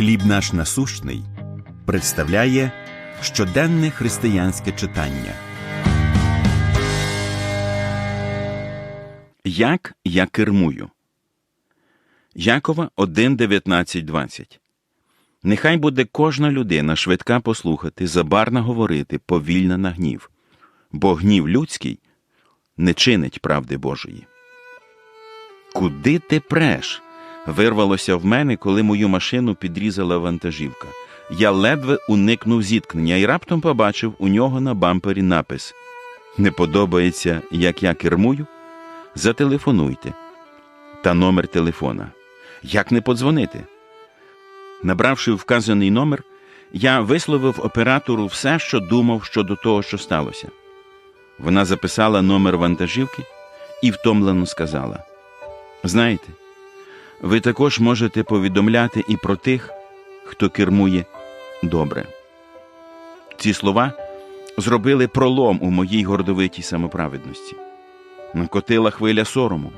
Хліб наш насущний представляє щоденне християнське читання. Як я кермую. Якова 1, 19, 20. Нехай буде кожна людина швидка послухати, забарна говорити, повільна на гнів, бо гнів людський не чинить правди Божої. Куди ти преш? Вирвалося в мене, коли мою машину підрізала вантажівка. Я ледве уникнув зіткнення і раптом побачив у нього на бампері напис Не подобається, як я кермую? Зателефонуйте. Та номер телефона. Як не подзвонити? Набравши вказаний номер, я висловив оператору все, що думав щодо того, що сталося. Вона записала номер вантажівки і втомлено сказала: Знаєте, ви також можете повідомляти і про тих, хто кермує добре. Ці слова зробили пролом у моїй гордовитій самоправедності. Накотила хвиля сорому.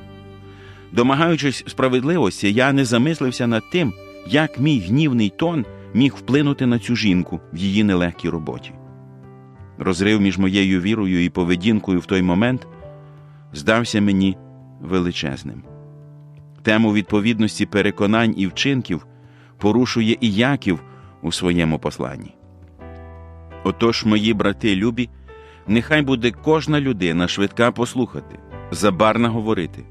Домагаючись справедливості, я не замислився над тим, як мій гнівний тон міг вплинути на цю жінку в її нелегкій роботі. Розрив між моєю вірою і поведінкою в той момент здався мені величезним. Тему відповідності переконань і вчинків порушує і Яків у своєму посланні. Отож, мої брати любі, нехай буде кожна людина швидка послухати, забарна говорити,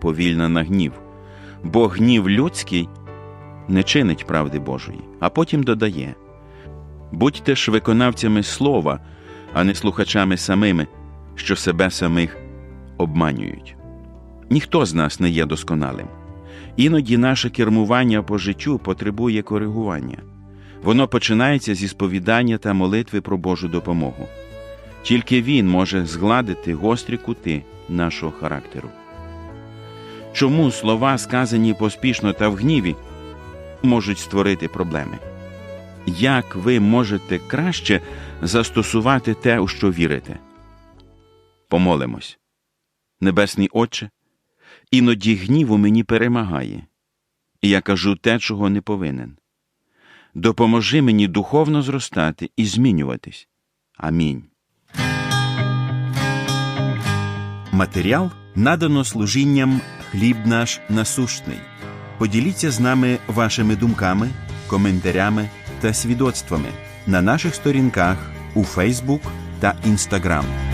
повільна на гнів, бо гнів людський не чинить правди Божої, а потім додає будьте ж виконавцями слова, а не слухачами самими, що себе самих обманюють. Ніхто з нас не є досконалим. Іноді наше кермування по життю потребує коригування. Воно починається зі сповідання та молитви про Божу допомогу. Тільки Він може згладити гострі кути нашого характеру. Чому слова, сказані поспішно та в гніві, можуть створити проблеми? Як ви можете краще застосувати те, у що вірите? Помолимось. Небесний Отче, іноді гнів у мені перемагає, і я кажу те, чого не повинен. Допоможи мені духовно зростати і змінюватись. Амінь. Матеріал надано служінням хліб наш насущний. Поділіться з нами вашими думками, коментарями та свідоцтвами на наших сторінках у Фейсбук та Інстаграм.